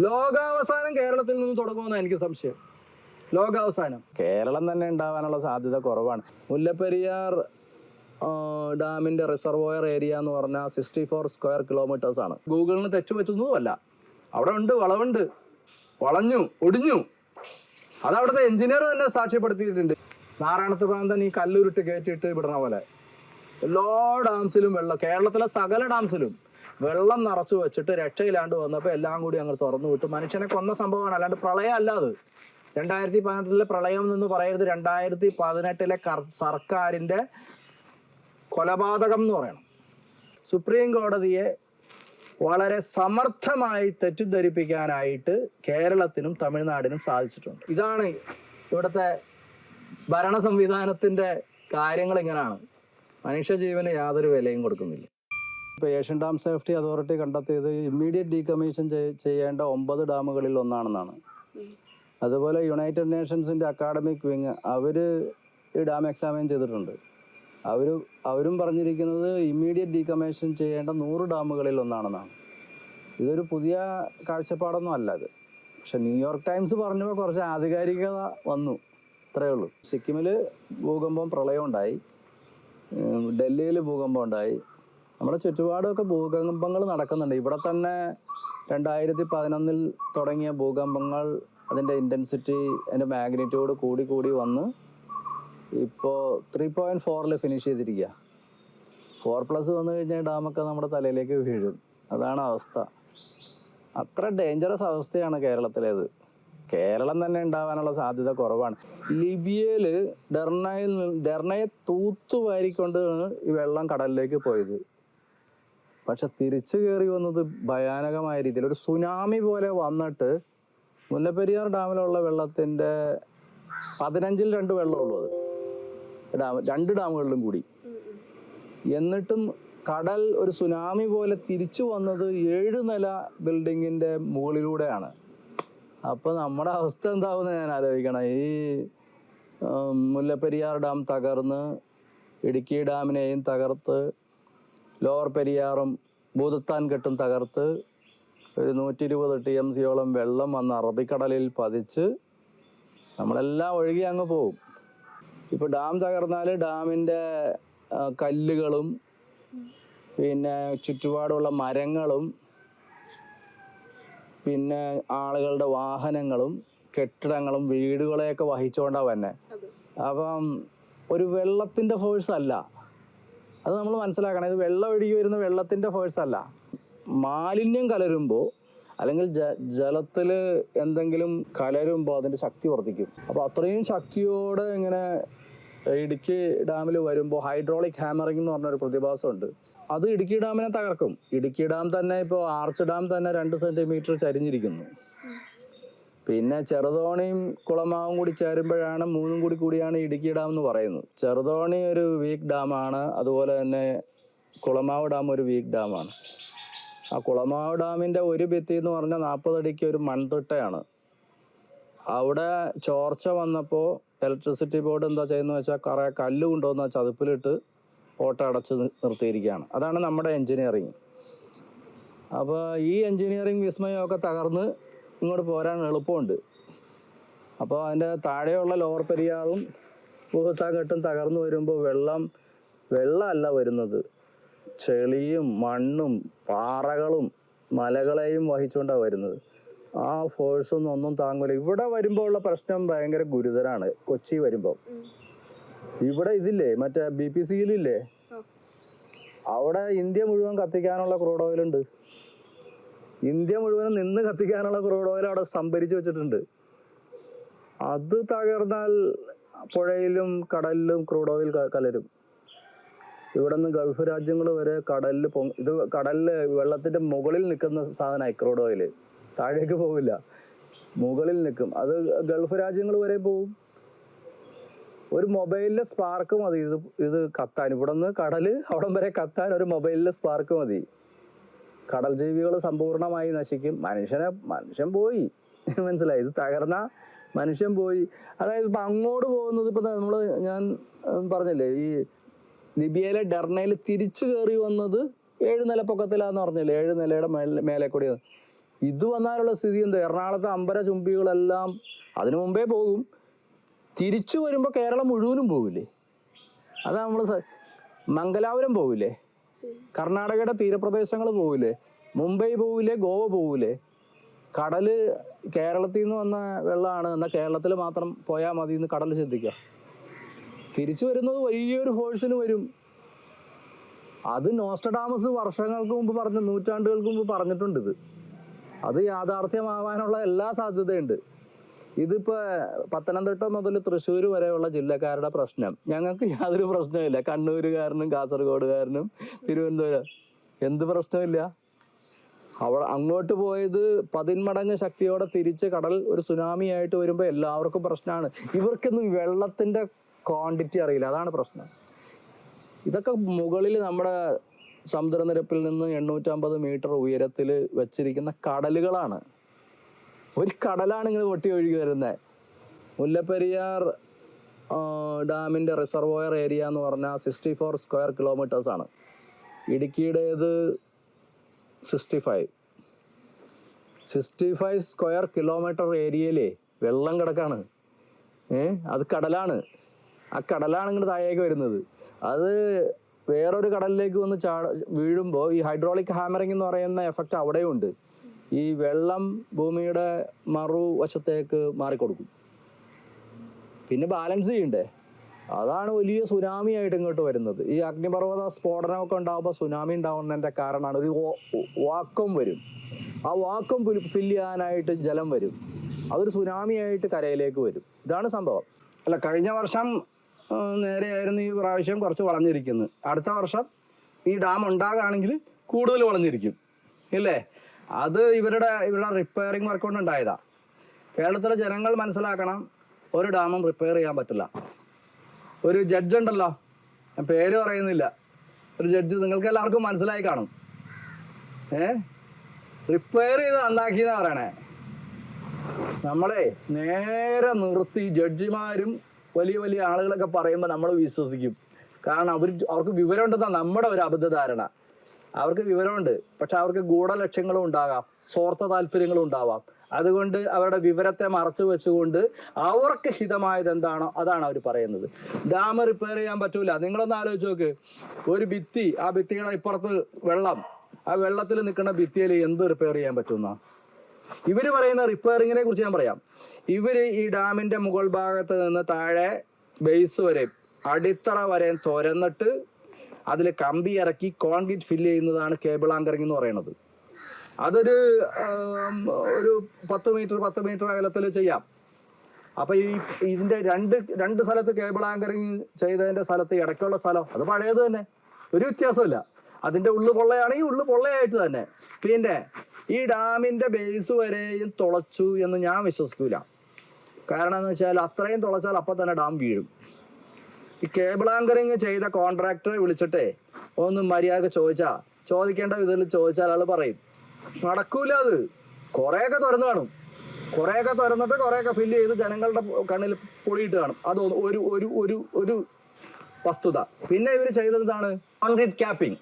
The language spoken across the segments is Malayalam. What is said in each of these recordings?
ലോകാവസാനം കേരളത്തിൽ നിന്ന് തുടങ്ങുമെന്ന് എനിക്ക് സംശയം. ലോകാവസാനം. കേരളം തന്നെ ഉണ്ടാവാനുള്ള സാധ്യത കുറവാണ്. മുല്ലപ്പെരിയാർ ഡാമിന്റെ റിസർവോയർ ഏരിയ എന്ന് പറഞ്ഞാൽ സിക്സ്റ്റി ഫോർ സ്ക്വയർ കിലോമീറ്റേഴ്സ് ആണ്. ഗൂഗിളിന് തെറ്റ് പറ്റുന്നതുമല്ല. അവിടെ ഉണ്ട് വളവുണ്ട്. വളഞ്ഞു ഒടിഞ്ഞു. അത് അവിടുത്തെ എഞ്ചിനീയർ തന്നെ സാക്ഷ്യപ്പെടുത്തിയിട്ടുണ്ട്. നാരായണത്ത് പ്രാന്തൻ ഈ കല്ലുരുട്ട് കയറ്റിയിട്ട് വിടണ പോലെ. എല്ലാ ഡാംസിലും വെള്ളം കേരളത്തിലെ സകല ഡാംസിലും വെള്ളം നിറച്ചു വെച്ചിട്ട് രക്ഷയില്ലാണ്ട് വന്നപ്പോൾ എല്ലാം കൂടി അങ്ങ് തുറന്നു വിട്ടു. മനുഷ്യനെ കൊന്ന സംഭവമാണ്. അല്ലാണ്ട് പ്രളയം അല്ല അത്. രണ്ടായിരത്തി പതിനെട്ടിലെ പ്രളയം എന്ന് പറയരുത്. രണ്ടായിരത്തി പതിനെട്ടിലെ സർക്കാരിന്റെ കൊലപാതകം എന്ന് പറയണം. സുപ്രീം കോടതിയെ വളരെ സമർത്ഥമായി തെറ്റിദ്ധരിപ്പിക്കാനായിട്ട് കേരളത്തിനും തമിഴ്നാടിനും സാധിച്ചിട്ടുണ്ട്. ഇതാണ് ഇവിടുത്തെ ഭരണ സംവിധാനത്തിന്റെ കാര്യങ്ങൾ ഇങ്ങനെയാണ്. മനുഷ്യജീവന് യാതൊരു വിലയും കൊടുക്കുന്നില്ല. ഇപ്പോൾ ഏഷ്യൻ ഡാം സേഫ്റ്റി അതോറിറ്റി കണ്ടെത്തിയത് ഇമ്മീഡിയറ്റ് ഡീകമ്മീഷൻ ചെയ്യേണ്ട ഒമ്പത് ഡാമുകളിൽ ഒന്നാണെന്നാണ്. അതുപോലെ യുണൈറ്റഡ് നേഷൻസിന്റെ അക്കാഡമിക് വിങ് അവർ ഈ ഡാം എക്സാമിൻ ചെയ്തിട്ടുണ്ട്. അവർ അവരും പറഞ്ഞിരിക്കുന്നത് ഇമ്മീഡിയറ്റ് ഡീകമ്മീഷൻ ചെയ്യേണ്ട നൂറ് ഡാമുകളിൽ ഒന്നാണെന്നാണ്. ഇതൊരു പുതിയ കാഴ്ചപ്പാടൊന്നും അല്ല അത്. പക്ഷെ ന്യൂയോർക്ക് ടൈംസ് പറഞ്ഞപ്പോൾ കുറച്ച് ആധികാരികത വന്നു. ഇത്രയേ ഉള്ളൂ. സിക്കിമിൽ ഭൂകമ്പം പ്രളയം ഉണ്ടായി ഡൽഹിയിൽ ഭൂകമ്പം ഉണ്ടായി. നമ്മുടെ ചുറ്റുപാടൊക്കെ ഭൂകമ്പങ്ങൾ നടക്കുന്നുണ്ട്. ഇവിടെ തന്നെ രണ്ടായിരത്തി പതിനൊന്നിൽ തുടങ്ങിയ ഭൂകമ്പങ്ങൾ അതിന്റെ ഇന്റൻസിറ്റി അതിന്റെ മാഗ്നിറ്റ്യൂഡ് കൂടി കൂടി വന്ന് ഇപ്പോൾ ത്രീ പോയിന്റ് ഫോറിൽ ഫിനിഷ് ചെയ്തിരിക്കുക ഫോർ പ്ലസ് വന്നു കഴിഞ്ഞാൽ ഡാമൊക്കെ നമ്മുടെ തലയിലേക്ക് വീഴും. അതാണ് അവസ്ഥ. അത്ര ഡേഞ്ചറസ് അവസ്ഥയാണ് കേരളത്തിലേത് കേരളം തന്നെ ഉണ്ടാവാനുള്ള സാധ്യത കുറവാണ്. ലിബിയയിൽ ഡെർണയിൽ ഡെർണയെ തൂത്തുവാരിക്കൊണ്ട് ഈ വെള്ളം കടലിലേക്ക് പോയത്. പക്ഷെ തിരിച്ചു കയറി വന്നത് ഭയാനകമായ രീതിയിൽ. ഒരു സുനാമി പോലെ വന്നിട്ട് മുല്ലപ്പെരിയാർ ഡാമിലുള്ള വെള്ളത്തിന്റെ പതിനഞ്ചിൽ രണ്ട് വെള്ളമുള്ളൂ അത്. ഡാം രണ്ട് ഡാമുകളിലും കൂടി. എന്നിട്ടും കടൽ ഒരു സുനാമി പോലെ തിരിച്ചു വന്നത് ഏഴ് നില ബിൽഡിങ്ങിന്റെ മുകളിലൂടെയാണ്. അപ്പോൾ നമ്മുടെ അവസ്ഥ എന്താവുമെന്ന് ഞാൻ ആലോചിക്കണം. ഈ മുല്ലപ്പെരിയാർ ഡാം തകർന്ന് ഇടുക്കി ഡാമിനെയും തകർത്ത് ലോവർ പെരിയാറും ഭൂതത്താൻ കെട്ടും തകർത്ത് ഒരു നൂറ്റി ഇരുപത് ടി എം സിയോളം വെള്ളം വന്ന് അറബിക്കടലിൽ പതിച്ച് നമ്മളെല്ലാം ഒഴുകി അങ്ങ് പോവും. ഇപ്പോൾ ഡാം തകർന്നാൽ ഡാമിന്റെ കല്ലുകളും പിന്നെ ചുറ്റുപാടുള്ള മരങ്ങളും പിന്നെ ആളുകളുടെ വാഹനങ്ങളും കെട്ടിടങ്ങളും വീടുകളെയൊക്കെ വഹിച്ചുകൊണ്ടാണ് തന്നെ അപ്പം ഒരു വെള്ളത്തിന്റെ ഫോഴ്സ് അല്ല. അത് നമ്മൾ മനസ്സിലാക്കണം. ഇത് വെള്ളം ഒഴുകി വരുന്ന വെള്ളത്തിന്റെ ഫോഴ്സ് അല്ല. മാലിന്യം കലരുമ്പോൾ അല്ലെങ്കിൽ ജ ജലത്തിൽ എന്തെങ്കിലും കലരുമ്പോൾ അതിന്റെ ശക്തി വർദ്ധിക്കും. അപ്പോൾ അത്രയും ശക്തിയോടെ ഇങ്ങനെ ഇടുക്കി ഡാമിൽ വരുമ്പോൾ ഹൈഡ്രോളിക് ഹാമറിംഗ് എന്ന് പറഞ്ഞൊരു പ്രതിഭാസമുണ്ട്. അത് ഇടുക്കി ഡാമിനെ തകർക്കും. ഇടുക്കി ഡാം തന്നെ ഇപ്പോൾ ആർച്ച് ഡാം തന്നെ രണ്ട് സെന്റിമീറ്റർ ചരിഞ്ഞിരിക്കുന്നു. പിന്നെ ചെറുതോണിയും കുളമാവും കൂടി ചേരുമ്പോഴാണ് മൂന്നും കൂടി കൂടിയാണ് ഇടുക്കി ഡാം എന്ന് പറയുന്നത്. ചെറുതോണി ഒരു വീക്ക് ഡാമാണ് അതുപോലെ തന്നെ കുളമാവ് ഡാം ഒരു വീക്ക് ഡാമാണ് ആ കുളമാവ് ഡാമിന്റെ ഒരു ഭിത്തി എന്ന് പറഞ്ഞാൽ നാൽപ്പതടിക്ക് ഒരു മൺതിട്ടയാണ്. അവിടെ ചോർച്ച വന്നപ്പോൾ ഇലക്ട്രിസിറ്റി ബോർഡ് എന്താ ചെയ്യുന്നത് വെച്ചാൽ കുറേ കല്ല് കൊണ്ടുവന്ന ചതുപ്പിലിട്ട് ഓട്ട അടച്ച് നിർത്തിയിരിക്കുകയാണ്. അതാണ് നമ്മുടെ എൻജിനീയറിങ് അപ്പോൾ ഈ എൻജിനീയറിങ് വിസ്മയമൊക്കെ തകർന്ന് ഇങ്ങോട്ട് പോരാൻ എളുപ്പമുണ്ട്. അപ്പോൾ അതിന്റെ താഴെയുള്ള ലോവർ പെരിയാറും ഭൂഹത്താങ്കെട്ടും തകർന്നു വരുമ്പോൾ വെള്ളം വെള്ളമല്ല വരുന്നത്. ചെളിയും മണ്ണും പാറകളും മലകളെയും വഹിച്ചുകൊണ്ടാണ് വരുന്നത്. ആ ഫോഴ്സൊന്നും ഒന്നും താങ്ങൂല. ഇവിടെ വരുമ്പോൾ ഉള്ള പ്രശ്നം ഭയങ്കര ഗുരുതരാണ്. കൊച്ചി വരുമ്പോൾ ഇവിടെ ഇതില്ലേ? മറ്റേ ബി പി സിയിലില്ലേ അവിടെ ഇന്ത്യ മുഴുവൻ കത്തിക്കാനുള്ള ക്രൂഡ് ഓയിൽ ഉണ്ട്. ഇന്ത്യ മുഴുവനും നിന്ന് കത്തിക്കാനുള്ള ക്രൂഡ് ഓയിൽ അവിടെ സംഭരിച്ചു വെച്ചിട്ടുണ്ട്. അത് തകർന്നാൽ പുഴയിലും കടലിലും ക്രൂഡ് ഓയിൽ കലരും. ഇവിടെ നിന്ന് ഗൾഫ് രാജ്യങ്ങൾ വരെ കടലിൽ പൊ ഇത് കടലിൽ വെള്ളത്തിന്റെ മുകളിൽ നിൽക്കുന്ന സാധനമായി ക്രൂഡ് ഓയിൽ താഴേക്ക് പോവില്ല. മുകളിൽ നിൽക്കും. അത് ഗൾഫ് രാജ്യങ്ങൾ വരെ പോവും. ഒരു മൊബൈലിലെ സ്പാർക്ക് മതി. ഇത് ഇത് കത്താൻ. ഇവിടെ നിന്ന് കടൽ അവിടം വരെ കത്താൻ ഒരു മൊബൈലിലെ സ്പാർക്ക് മതി. കടൽ ജീവികൾ സമ്പൂർണമായി നശിക്കും. മനുഷ്യനെ മനുഷ്യൻ പോയി. മനസ്സിലായി? ഇത് തകർന്ന മനുഷ്യൻ പോയി. അതായത് ഇപ്പം അങ്ങോട്ട് പോകുന്നത് ഇപ്പം നമ്മൾ ഞാൻ പറഞ്ഞല്ലേ ഈ ലിബിയയിലെ ഡെർണയിൽ തിരിച്ചു കയറി വന്നത് ഏഴ് നില പൊക്കത്തിലാന്ന് പറഞ്ഞില്ലേ? ഏഴ് നിലയുടെ മേലെ കൂടി ഇത് വന്നാലുള്ള സ്ഥിതി എന്താ? എറണാകുളത്തെ അമ്പര ചുംബികളെല്ലാം അതിനു മുമ്പേ പോകും. തിരിച്ചു വരുമ്പോൾ കേരളം മുഴുവനും പോകില്ലേ അതാ നമ്മൾ മംഗലാപുരം പോകില്ലേ കർണാടകയുടെ തീരപ്രദേശങ്ങൾ പോവില്ലേ? മുംബൈ പോവില്ലേ? ഗോവ പോവില്ലേ? കടൽ കേരളത്തിൽ നിന്ന് വന്ന വെള്ളമാണ് എന്നാൽ കേരളത്തിൽ മാത്രം പോയാൽ മതി എന്ന് കടൽ ചിന്തിക്കുക തിരിച്ചു വരുന്നത് വലിയൊരു ഫോഴ്സിന് വരും. അത് നോസ്റ്റഡാമസ് വർഷങ്ങൾക്ക് മുമ്പ് പറഞ്ഞ നൂറ്റാണ്ടുകൾക്ക് മുമ്പ് പറഞ്ഞിട്ടുണ്ട് ഇത്. അത് യാഥാർത്ഥ്യമാവാനുള്ള എല്ലാ സാധ്യതയുണ്ട്. ഇതിപ്പോ പത്തനംതിട്ട മുതൽ തൃശ്ശൂർ വരെയുള്ള ജില്ലക്കാരുടെ പ്രശ്നം. ഞങ്ങൾക്ക് യാതൊരു പ്രശ്നമില്ല കണ്ണൂരുകാരനും കാസർഗോഡുകാരനും തിരുവനന്തപുരം. എന്ത് പ്രശ്നമില്ല അവ അങ്ങോട്ട് പോയത് പതിന്മടങ്ങ് ശക്തിയോടെ തിരിച്ച് കടൽ ഒരു സുനാമി ആയിട്ട് വരുമ്പോൾ എല്ലാവർക്കും പ്രശ്നമാണ് ഇവർക്കൊന്നും വെള്ളത്തിന്റെ ക്വാണ്ടിറ്റി അറിയില്ല. അതാണ് പ്രശ്നം. ഇതൊക്കെ മുകളിൽ നമ്മുടെ സമുദ്രനിരപ്പിൽ നിന്ന് എണ്ണൂറ്റമ്പത് മീറ്റർ ഉയരത്തിൽ വെച്ചിരിക്കുന്ന കടലുകളാണ്. ഒരു കടലാണ് ഇങ്ങനെ പൊട്ടി ഒഴുകി വരുന്നത് മുല്ലപ്പെരിയാർ ഡാമിന്റെ റിസർവോയർ ഏരിയ എന്ന് പറഞ്ഞാൽ സിക്സ്റ്റി ഫോർ സ്ക്വയർ കിലോമീറ്റേഴ്സാണ് ഇടുക്കിയുടേത് sixty five sixty five square kilometre ഏരിയയിലേ വെള്ളം കിടക്കാണ്. ഏ അത് കടലാണ്. ആ കടലാണ് ഇങ്ങോട്ട് താഴേക്ക് വരുന്നത്. അത് വേറൊരു കടലിലേക്ക് വന്ന് ചാ വീഴുമ്പോൾ ഈ ഹൈഡ്രോളിക് ഹാമറിംഗ് എന്ന് പറയുന്ന എഫക്റ്റ് അവിടെയും ഉണ്ട് ഈ വെള്ളം ഭൂമിയുടെ മറുവശത്തേക്ക് മാറിക്കൊടുക്കും. പിന്നെ ബാലൻസ് ചെയ്യണ്ടേ? അതാണ് വലിയ സുനാമി ആയിട്ട് ഇങ്ങോട്ട് വരുന്നത്. ഈ അഗ്നിപർവത സ്ഫോടനമൊക്കെ ഉണ്ടാകുമ്പോൾ സുനാമി ഉണ്ടാവുന്നതിന്റെ കാരണമാണ് ഒരു വാക്കം വരും. ആ വാക്കം ഫിൽ ചെയ്യാനായിട്ട് ജലം വരും. അതൊരു സുനാമി ആയിട്ട് കരയിലേക്ക് വരും. ഇതാണ് സംഭവം. അല്ല കഴിഞ്ഞ വർഷം നേരെയായിരുന്നു ഈ പ്രാവശ്യം കുറച്ച് വളഞ്ഞിരിക്കുന്നത്. അടുത്ത വർഷം ഈ ഡാം ഉണ്ടാകുകയാണെങ്കിൽ കൂടുതൽ വളഞ്ഞിരിക്കും. ഇല്ലേ? അത് ഇവരുടെ ഇവരുടെ റിപ്പയറിംഗ് വർക്ക് കൊണ്ട് ഉണ്ടായതാ കേരളത്തിലെ ജനങ്ങൾ മനസ്സിലാക്കണം ഒരു ഡാമും റിപ്പയർ ചെയ്യാൻ പറ്റില്ല. ഒരു ജഡ്ജ് ഉണ്ടല്ലോ ഞാൻ പേര് പറയുന്നില്ല. ഒരു ജഡ്ജ് നിങ്ങൾക്ക് എല്ലാവർക്കും മനസ്സിലായി കാണും. ഏ? റിപ്പയർ ചെയ്ത് നന്നാക്കിയെന്നാ പറയണേ. നമ്മളെ നേരെ നിർത്തി ജഡ്ജിമാരും വലിയ വലിയ ആളുകളൊക്കെ പറയുമ്പോൾ നമ്മൾ വിശ്വസിക്കും. കാരണം അവർ അവർക്ക് വിവരമുണ്ടെന്നാണ് നമ്മുടെ ഒരു അബദ്ധധാരണ. അവർക്ക് വിവരമുണ്ട്. പക്ഷെ അവർക്ക് ഗൂഢലക്ഷ്യങ്ങളും ഉണ്ടാകാം. സ്വാർത്ഥ താല്പര്യങ്ങളും ഉണ്ടാവാം. അതുകൊണ്ട് അവരുടെ വിവരത്തെ മറച്ചു വെച്ചുകൊണ്ട് അവർക്ക് ഹിതമായത് എന്താണോ അതാണ് അവർ പറയുന്നത്. ഡാം റിപ്പയർ ചെയ്യാൻ പറ്റൂല. നിങ്ങളൊന്ന് ആലോചിച്ച് നോക്ക്. ഒരു ഭിത്തി ആ ഭിത്തിയുടെ ഇപ്പുറത്ത് വെള്ളം. ആ വെള്ളത്തിൽ നിൽക്കുന്ന ഭിത്തിയിൽ എന്ത് റിപ്പയർ ചെയ്യാൻ പറ്റുന്ന ഇവർ പറയുന്ന റിപ്പയറിങ്ങിനെ കുറിച്ച് ഞാൻ പറയാം. ഇവർ ഈ ഡാമിന്റെ മുകൾ ഭാഗത്ത് നിന്ന് താഴെ ബേസ് വരെ അടിത്തറ വരെ തുരന്നിട്ട് അതിൽ കമ്പി ഇറക്കി കോൺക്രീറ്റ് ഫില്ല് ചെയ്യുന്നതാണ് കേബിൾ ആങ്കറിംഗ് എന്ന് പറയുന്നത്. അതൊരു ഒരു പത്ത് മീറ്റർ പത്ത് മീറ്റർ അകലത്തിൽ ചെയ്യാം. അപ്പൊ ഈ ഇതിന്റെ രണ്ട് രണ്ട് സ്ഥലത്ത് കേബിൾ ആങ്കറിങ് ചെയ്തതിന്റെ സ്ഥലത്ത് ഇടയ്ക്കുള്ള സ്ഥലം അത് പഴയത് തന്നെ. ഒരു വ്യത്യാസമില്ല അതിന്റെ ഉള്ളു പൊള്ളയാണെങ്കിൽ ഉള്ളു പൊള്ളയായിട്ട് തന്നെ. പിന്നെ ഈ ഡാമിന്റെ ബേസ് വരെയും തുളച്ചു എന്ന് ഞാൻ വിശ്വസിക്കൂല. കാരണം എന്ന് വെച്ചാൽ അത്രയും തുളച്ചാൽ അപ്പം തന്നെ ഡാം വീഴും. ഈ കേബിൾ ആങ്കറിങ് ചെയ്ത കോൺട്രാക്ടറെ വിളിച്ചിട്ടേ ഒന്ന് മര്യാദ ചോദിച്ചാ. ചോദിക്കേണ്ട വിധത്തിൽ ചോദിച്ചാൽ ആൾ പറയും. നടക്കൂല അത്. കുറേയൊക്കെ തുറന്നു കാണും. കുറേയൊക്കെ തുറന്നിട്ട് കുറേയൊക്കെ ഫില്ല് ചെയ്ത് ജനങ്ങളുടെ കണ്ണിൽ പൊളിയിട്ട് കാണും. അത് ഒരു ഒരു ഒരു ഒരു വസ്തുത. പിന്നെ ഇവർ ചെയ്തത് എന്താണ്? കോൺക്രീറ്റ് ക്യാപ്പിംഗ്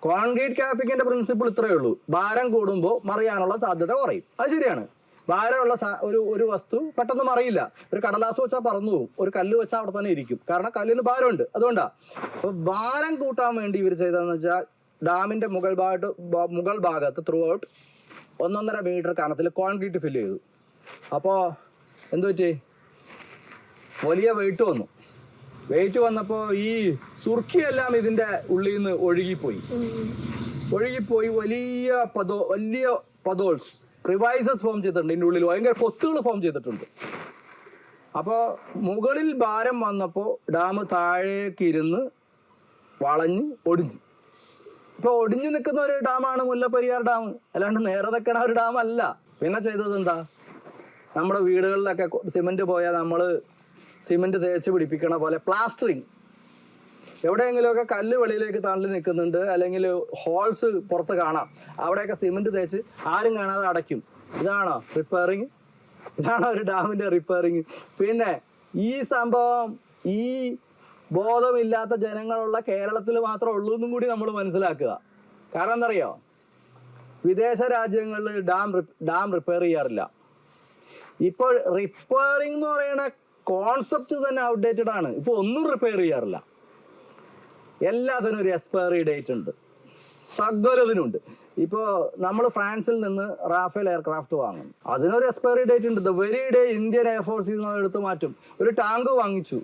കോൺക്രീറ്റ് ക്യാപ്പിങ്ങിന്റെ പ്രിൻസിപ്പിൾ ഇത്രയേ ഉള്ളൂ. ഭാരം കൂടുമ്പോൾ മറിയാനുള്ള സാധ്യത കുറയും. അത് ശരിയാണ്. ഭാരമുള്ള സാ- ഒരു ഒരു വസ്തു പെട്ടെന്ന് മറിയില്ല. ഒരു കടലാസ് വെച്ചാൽ പറന്നു പോകും ഒരു കല്ല് വെച്ചാൽ അവിടെ തന്നെ ഇരിക്കും. കാരണം കല്ലിന് ഭാരമുണ്ട്. അതുകൊണ്ടാ. അപ്പൊ ഭാരം കൂട്ടാൻ വേണ്ടി ഇവർ ചെയ്തതെന്ന് വെച്ചാൽ ഡാമിന്റെ മുകൾ ഭാഗത്ത് മുകൾ ഭാഗത്ത് ത്രൂ ഔട്ട് ഒന്നൊന്നര മീറ്റർ കനത്തിൽ കോൺക്രീറ്റ് ഫില്ല് ചെയ്തു. അപ്പോൾ എന്തു പറ്റി? വലിയ വെയിറ്റ് വന്നു. വെയിറ്റ് വന്നപ്പോൾ ഈ സുർക്കിയെല്ലാം ഇതിന്റെ ഉള്ളിൽ നിന്ന് ഒഴുകിപ്പോയി ഒഴുകിപ്പോയി വലിയ പദോ വലിയ പദോൾസ് റിവൈസസ് ഫോം ചെയ്തിട്ടുണ്ട്. ഇതിന്റെ ഉള്ളിൽ ഭയങ്കര കൊത്തുകൾ ഫോം ചെയ്തിട്ടുണ്ട്. അപ്പോൾ മുകളിൽ ഭാരം വന്നപ്പോൾ ഡാം താഴേക്ക് ഇരുന്ന് വളഞ്ഞ് ഒടിഞ്ഞു. ഇപ്പോൾ ഒടിഞ്ഞു നിൽക്കുന്ന ഒരു ഡാമാണ് മുല്ലപ്പെരിയാർ ഡാം അല്ലാണ്ട് നേരെ ഒരു ഡാം അല്ല. പിന്നെ ചെയ്തത് എന്താ? നമ്മുടെ വീടുകളിലൊക്കെ സിമെന്റ് പോയാൽ നമ്മൾ സിമെന്റ് തേച്ച് പിടിപ്പിക്കണ പോലെ പ്ലാസ്റ്ററിങ് എവിടെയെങ്കിലുമൊക്കെ കല്ല് വെളിയിലേക്ക് തള്ളി നിൽക്കുന്നുണ്ട് അല്ലെങ്കിൽ ഹോൾസ് പുറത്ത് കാണാം. അവിടെയൊക്കെ സിമെന്റ് തേച്ച് ആരും കാണാതെ അടയ്ക്കും. ഇതാണോ റിപ്പയറിങ് ഇതാണോ ഒരു ഡാമിന്റെ റിപ്പയറിങ് പിന്നെ ഈ സംഭവം ഈ ബോധമില്ലാത്ത ജനങ്ങളുള്ള കേരളത്തിൽ മാത്രമേ ഉള്ളൂ എന്നും കൂടി നമ്മൾ മനസ്സിലാക്കുക. കാരണം എന്തറിയോ? വിദേശ രാജ്യങ്ങളിൽ ഡാം ഡാം റിപ്പയർ ചെയ്യാറില്ല. ഇപ്പോൾ റിപ്പയറിംഗ് എന്ന് പറയുന്ന കോൺസെപ്റ്റ് തന്നെ ഔട്ട്ഡേറ്റഡ് ആണ്. ഇപ്പോൾ ഒന്നും റിപ്പയർ ചെയ്യാറില്ല. എല്ലാത്തിനും ഒരു എക്സ്പയറി ഡേറ്റ് ഉണ്ട്. സകലതിനുണ്ട് ഇപ്പോൾ നമ്മൾ ഫ്രാൻസിൽ നിന്ന് റാഫേൽ എയർക്രാഫ്റ്റ് വാങ്ങും. അതിനൊരു എക്സ്പയറി ഡേറ്റ് ഉണ്ട്. ദ വെരി ഡേ ഇന്ത്യൻ എയർഫോഴ്സിൽ നിന്ന് എടുത്ത് മാറ്റും. ഒരു ടാങ്ക് വാങ്ങിച്ചു.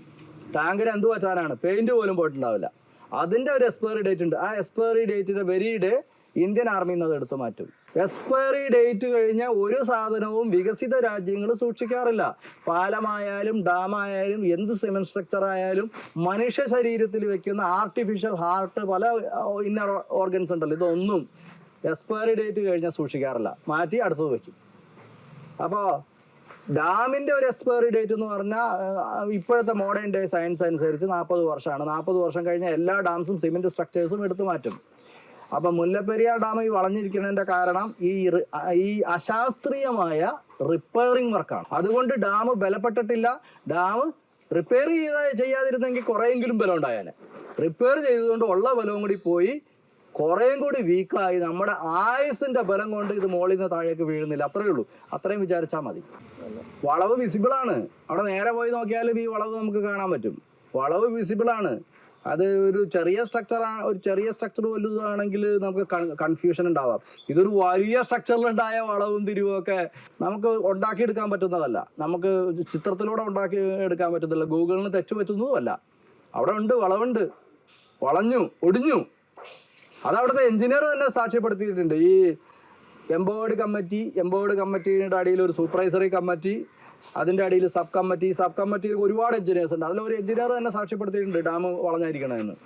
ടാങ്കിന് എന്ത് പറ്റാനാണ്? പെയിന്റ് പോലും പോയിട്ടുണ്ടാവില്ല. അതിന്റെ ഒരു എക്സ്പയറി ഡേറ്റ് ഉണ്ട്. ആ എക്സ്പയറി ഡേറ്റിന്റെ വെരി ഡേ ഇന്ത്യൻ ആർമി നിന്ന് അത് എടുത്ത് മാറ്റും. എക്സ്പയറി ഡേറ്റ് കഴിഞ്ഞ ഒരു സാധനവും വികസിത രാജ്യങ്ങൾ സൂക്ഷിക്കാറില്ല. പാലമായാലും ഡാമായാലും എന്ത് സിമെന്റ് സ്ട്രക്ചർ ആയാലും മനുഷ്യ ശരീരത്തിൽ വെക്കുന്ന ആർട്ടിഫിഷ്യൽ ഹാർട്ട് പല ഇന്നർ ഓർഗൻസ് ഉണ്ടല്ലോ. ഇതൊന്നും എക്സ്പയറി ഡേറ്റ് കഴിഞ്ഞാൽ സൂക്ഷിക്കാറില്ല. മാറ്റി അടുത്തത് വെക്കും. അപ്പോൾ ഡാമിന്റെ ഒരു എക്സ്പയറി ഡേറ്റ് എന്ന് പറഞ്ഞാൽ ഇപ്പോഴത്തെ മോഡേൺ ഡേ സയൻസ് അനുസരിച്ച് നാൽപ്പത് വർഷമാണ്. നാൽപ്പത് വർഷം കഴിഞ്ഞാൽ എല്ലാ ഡാംസും സിമെന്റ് സ്ട്രക്ചേഴ്സും എടുത്തു മാറ്റും. അപ്പൊ മുല്ലപ്പെരിയാർ ഡാം ഈ വളഞ്ഞിരിക്കുന്നതിന്റെ കാരണം ഈ ഈ അശാസ്ത്രീയമായ റിപ്പയറിംഗ് വർക്കാണ് അതുകൊണ്ട് ഡാം ബലപ്പെട്ടിട്ടില്ല. ഡാം റിപ്പയർ ചെയ്ത ചെയ്യാതിരുന്നെങ്കിൽ കുറേയെങ്കിലും ബലം ഉണ്ടായാലേ റിപ്പയർ ചെയ്തതുകൊണ്ട് ഉള്ള ബലവും കൂടി പോയി കുറേയും കൂടി വീക്കായി നമ്മുടെ ആയുസിന്റെ ബലം കൊണ്ട് ഇത് മുകളിൽ നിന്ന് താഴേക്ക് വീഴുന്നില്ല. അത്രയേ ഉള്ളൂ. അത്രയും വിചാരിച്ചാൽ മതി. വളവ് വിസിബിൾ ആണ്. അവിടെ നേരെ പോയി നോക്കിയാലും ഈ വളവ് നമുക്ക് കാണാൻ പറ്റും. വളവ് വിസിബിൾ ആണ്. അത് ഒരു ചെറിയ സ്ട്രക്ചർ ഒരു ചെറിയ സ്ട്രക്ചർ വലുതാണെങ്കിൽ നമുക്ക് കൺഫ്യൂഷൻ ഉണ്ടാവാം. ഇതൊരു വലിയ സ്ട്രക്ചറിലുണ്ടായ വളവും തിരിവും ഒക്കെ നമുക്ക് ഉണ്ടാക്കിയെടുക്കാൻ പറ്റുന്നതല്ല. നമുക്ക് ചിത്രത്തിലൂടെ ഉണ്ടാക്കി എടുക്കാൻ പറ്റുന്നില്ല ഗൂഗിളിന് തെറ്റ് പറ്റുന്നതുമല്ല അവിടെ ഉണ്ട് വളവുണ്ട്. വളഞ്ഞു ഒടിഞ്ഞു. അത് അവിടുത്തെ എഞ്ചിനീയർ തന്നെ സാക്ഷ്യപ്പെടുത്തിയിട്ടുണ്ട്. ഈ എംബോർഡ് കമ്മിറ്റി എംബോർഡ് കമ്മിറ്റിയുടെ അടിയിൽ ഒരു സൂപ്പർവൈസറി കമ്മിറ്റി അതിന്റെ അടിയിൽ സബ് കമ്മിറ്റി സബ് കമ്മിറ്റിയിൽ ഒരുപാട് എഞ്ചിനീയേഴ്സ് ഉണ്ട്. അതിലൊരു എഞ്ചിനീയർ തന്നെ സാക്ഷ്യപ്പെടുത്തിയിട്ടുണ്ട് ഡാം വളഞ്ഞായിരിക്കണമെന്ന്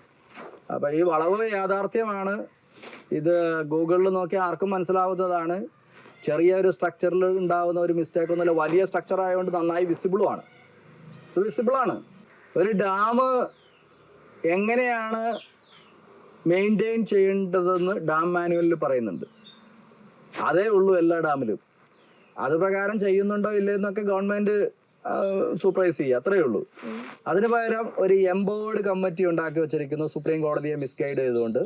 അപ്പൊ ഈ വളവ് യാഥാർത്ഥ്യമാണ്. ഇത് ഗൂഗിളിൽ നോക്കി ആർക്കും മനസ്സിലാവുന്നതാണ്. ചെറിയ ഒരു സ്ട്രക്ചറിൽ ഉണ്ടാവുന്ന ഒരു മിസ്റ്റേക്ക് ഒന്നുമില്ല വലിയ സ്ട്രക്ചർ ആയതുകൊണ്ട് നന്നായി വിസിബിളുമാണ് വിസിബിളാണ് ഒരു ഡാം എങ്ങനെയാണ് മെയിന്റെയിൻ ചെയ്യേണ്ടതെന്ന് ഡാം മാനുവലിൽ പറയുന്നുണ്ട്. അതേ ഉള്ളൂ എല്ലാ ഡാമിലും അത് പ്രകാരം ചെയ്യുന്നുണ്ടോ ഇല്ലെന്നൊക്കെ ഗവൺമെന്റ് സൂപ്പർവൈസ് ചെയ്യുക. അത്രേ ഉള്ളൂ. അതിന് പകരം ഒരു എംബോർഡ് കമ്മിറ്റി ഉണ്ടാക്കി വെച്ചിരിക്കുന്നു. സുപ്രീം കോടതിയെ മിസ്ഗൈഡ് ചെയ്തുകൊണ്ട്.